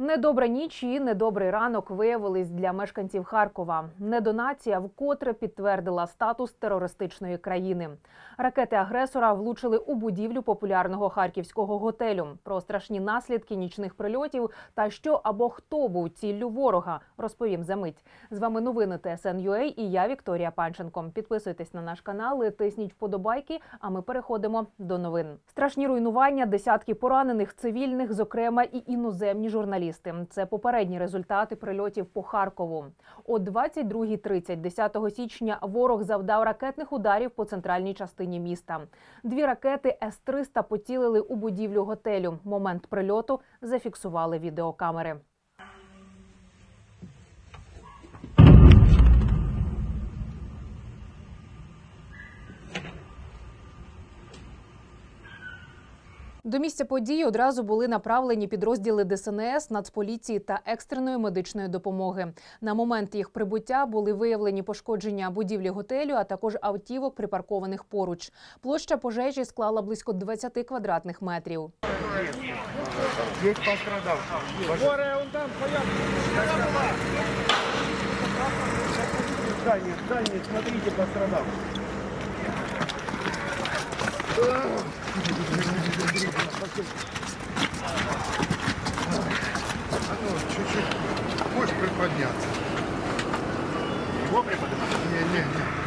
Недобра ніч і недобрий ранок виявились для мешканців Харкова. Недонація вкотре підтвердила статус терористичної країни. Ракети агресора влучили у будівлю популярного харківського готелю. Про страшні наслідки нічних прильотів та що або хто був ціллю ворога, розповім за мить. З вами новини ТСН.UA і я Вікторія Панченко. Підписуйтесь на наш канал, і тисніть вподобайки. А ми переходимо до новин. Страшні руйнування, десятки поранених цивільних, зокрема і іноземні журналісти. Це попередні результати прильотів по Харкову. О 22.30 10 січня ворог завдав ракетних ударів по центральній частині міста. Дві ракети С-300 поцілили у будівлю готелю. Момент прильоту зафіксували відеокамери. До місця події одразу були направлені підрозділи ДСНС, Нацполіції та екстреної медичної допомоги. На момент їх прибуття були виявлені пошкодження будівлі готелю, а також автівок, припаркованих поруч. Площа пожежі склала близько 20 квадратних метрів. Здание, здание, смотрите, пострадавшие. Чуть-чуть. Можешь приподняться? Его приподнимать? Не, не, не.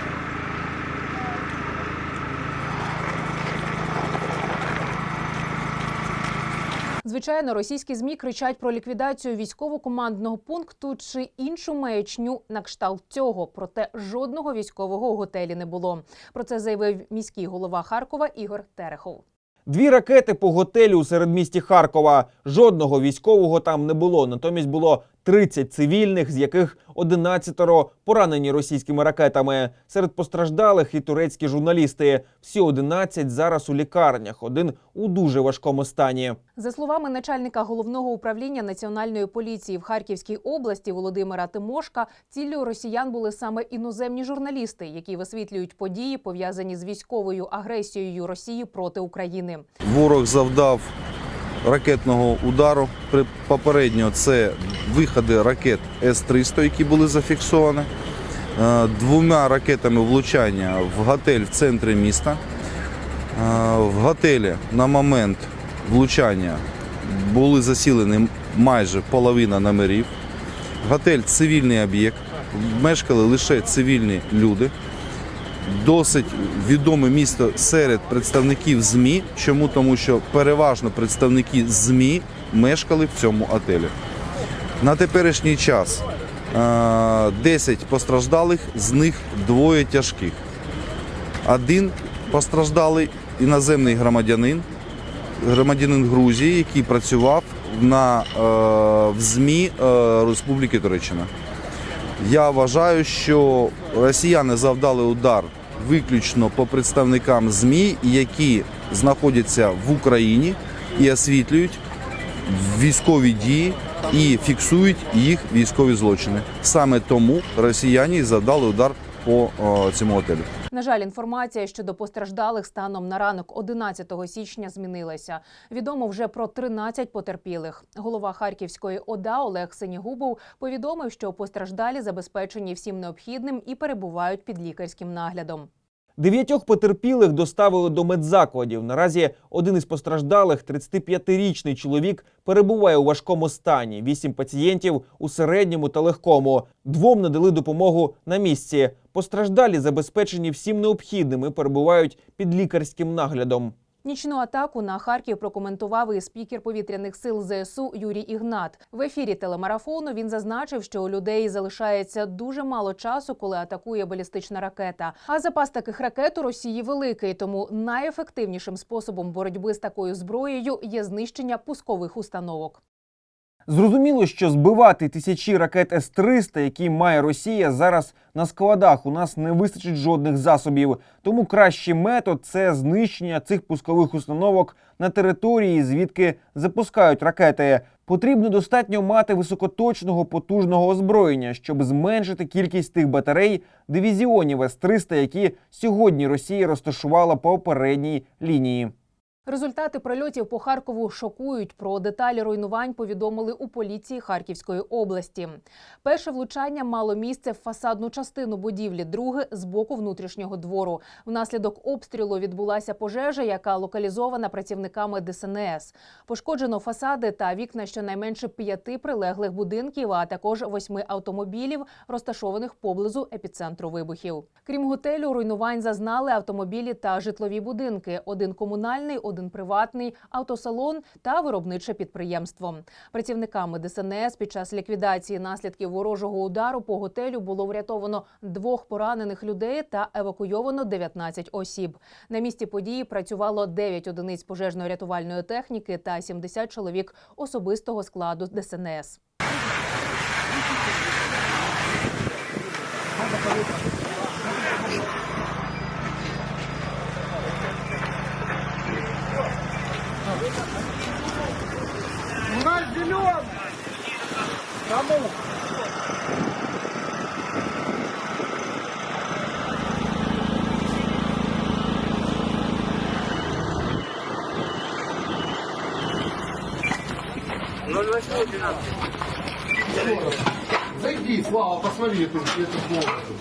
Звичайно, російські змі кричать про ліквідацію військово-командного пункту чи іншу маячню на кшталт цього. Проте жодного військового готелі не було. Про це заявив міський голова Харкова Ігор Терехов. Дві ракети по готелю у середмісті Харкова. Жодного військового там не було. Натомість було 30 цивільних, з яких 11 поранені російськими ракетами. Серед постраждалих і турецькі журналісти. Всі 11 зараз у лікарнях. Один у дуже важкому стані. За словами начальника головного управління національної поліції в Харківській області Володимира Тимошка, ціллю росіян були саме іноземні журналісти, які висвітлюють події, пов'язані з військовою агресією Росії проти України. Ворог завдав ракетного удару. Попередньо це виходи ракет С-300, які були зафіксовані. Е, Двома ракетами влучання в готель в центрі міста. Е, В готелі на момент влучання були засілені майже половина номерів. Готель цивільний об'єкт, мешкали лише цивільні люди досить відоме місто серед представників ЗМІ. Чому? Тому що переважно представники ЗМІ мешкали в цьому отелі. На теперішній час е, 10 постраждалих, з них двоє тяжких. Один постраждалий іноземний громадянин, громадянин Грузії, який працював на, е, в ЗМІ е, Республіки Туреччина. Я вважаю, що росіяни завдали удар виключно по представникам ЗМІ, які знаходяться в Україні і освітлюють військові дії і фіксують їх військові злочини. Саме тому росіяни завдали удар по о, цьому готелю. На жаль, інформація щодо постраждалих станом на ранок 11 січня змінилася. Відомо вже про 13 потерпілих. Голова Харківської ОДА Олег Синігубов повідомив, що постраждалі забезпечені всім необхідним і перебувають під лікарським наглядом. Дев'ятьох потерпілих доставили до медзакладів. Наразі один із постраждалих, 35-річний чоловік, перебуває у важкому стані. Вісім пацієнтів у середньому та легкому. Двом надали допомогу на місці. Постраждалі забезпечені всім необхідним і перебувають під лікарським наглядом. Нічну атаку на Харків прокоментував і спікер повітряних сил ЗСУ Юрій Ігнат. В ефірі телемарафону він зазначив, що у людей залишається дуже мало часу, коли атакує балістична ракета. А запас таких ракет у Росії великий. Тому найефективнішим способом боротьби з такою зброєю є знищення пускових установок. Зрозуміло, що збивати тисячі ракет С-300, які має Росія, зараз на складах у нас не вистачить жодних засобів. Тому кращий метод це знищення цих пускових установок на території, звідки запускають ракети. Потрібно достатньо мати високоточного потужного озброєння, щоб зменшити кількість тих батарей дивізіонів С-300, які сьогодні Росія розташувала по передній лінії. Результати прильотів по Харкову шокують. Про деталі руйнувань повідомили у поліції Харківської області. Перше влучання мало місце в фасадну частину будівлі, друге з боку внутрішнього двору. Внаслідок обстрілу відбулася пожежа, яка локалізована працівниками ДСНС. Пошкоджено фасади та вікна щонайменше п'яти прилеглих будинків, а також восьми автомобілів, розташованих поблизу епіцентру вибухів. Крім готелю, руйнувань зазнали автомобілі та житлові будинки. Один комунальний, один приватний, автосалон та виробниче підприємство. Працівниками ДСНС під час ліквідації наслідків ворожого удару по готелю було врятовано двох поранених людей та евакуйовано 19 осіб. На місці події працювало 9 одиниць пожежно-рятувальної техніки та 70 чоловік особистого складу ДСНС. У нас зеленый! Кому? Зайди, Слава, посмотри эту, эту комнату.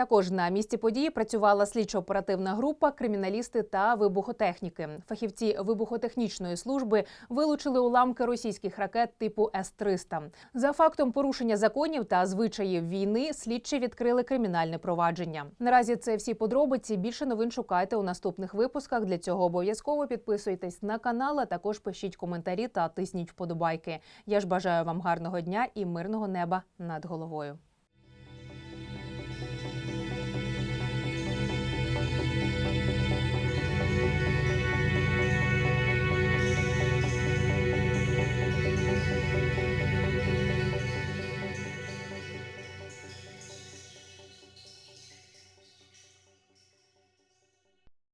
Також на місці події працювала слідчо-оперативна група, криміналісти та вибухотехніки. Фахівці вибухотехнічної служби вилучили уламки російських ракет типу С-300. За фактом порушення законів та звичаїв війни слідчі відкрили кримінальне провадження. Наразі це всі подробиці. Більше новин шукайте у наступних випусках. Для цього обов'язково підписуйтесь на канал, а також пишіть коментарі та тисніть вподобайки. Я ж бажаю вам гарного дня і мирного неба над головою.